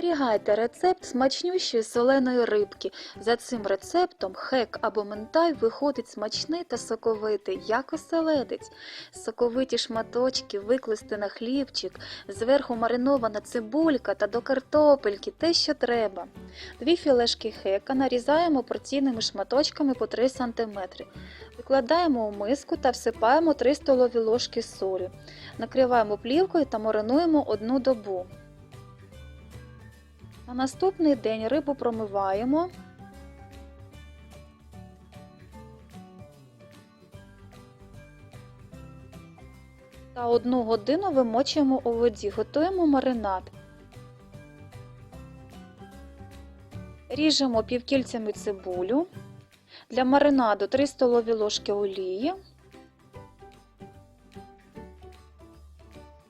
Зберігайте рецепт смачнющої соленої рибки. За цим рецептом хек або ментай виходить смачний та соковитий, як оселедець. Соковиті шматочки викласти на хлібчик, зверху маринована цибулька та до картопельки те, що треба. Дві філешки хека нарізаємо порційними шматочками по 3 см. Викладаємо у миску та всипаємо 3 столові ложки солі. Накриваємо плівкою та маринуємо одну добу. На наступний день рибу промиваємо. Та одну годину вимочуємо у воді. Готуємо маринад. Ріжемо півкільцями цибулю. Для маринаду 3 столові ложки олії,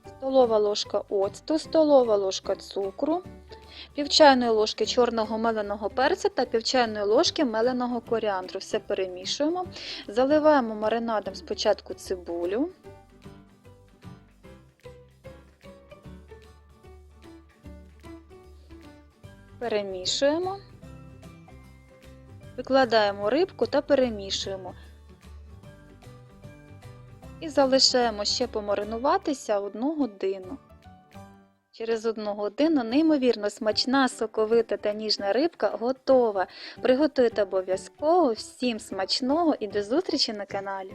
столова ложка оцту, столова ложка цукру, пів чайної ложки чорного меленого перця та пів чайної ложки меленого коріандру. Все перемішуємо. Заливаємо маринадом спочатку цибулю. Перемішуємо. Викладаємо рибку та перемішуємо. І залишаємо ще помаринуватися одну годину. Через одну годину неймовірно смачна, соковита та ніжна рибка готова. Приготуйте обов'язково всім смачного і до зустрічі на каналі!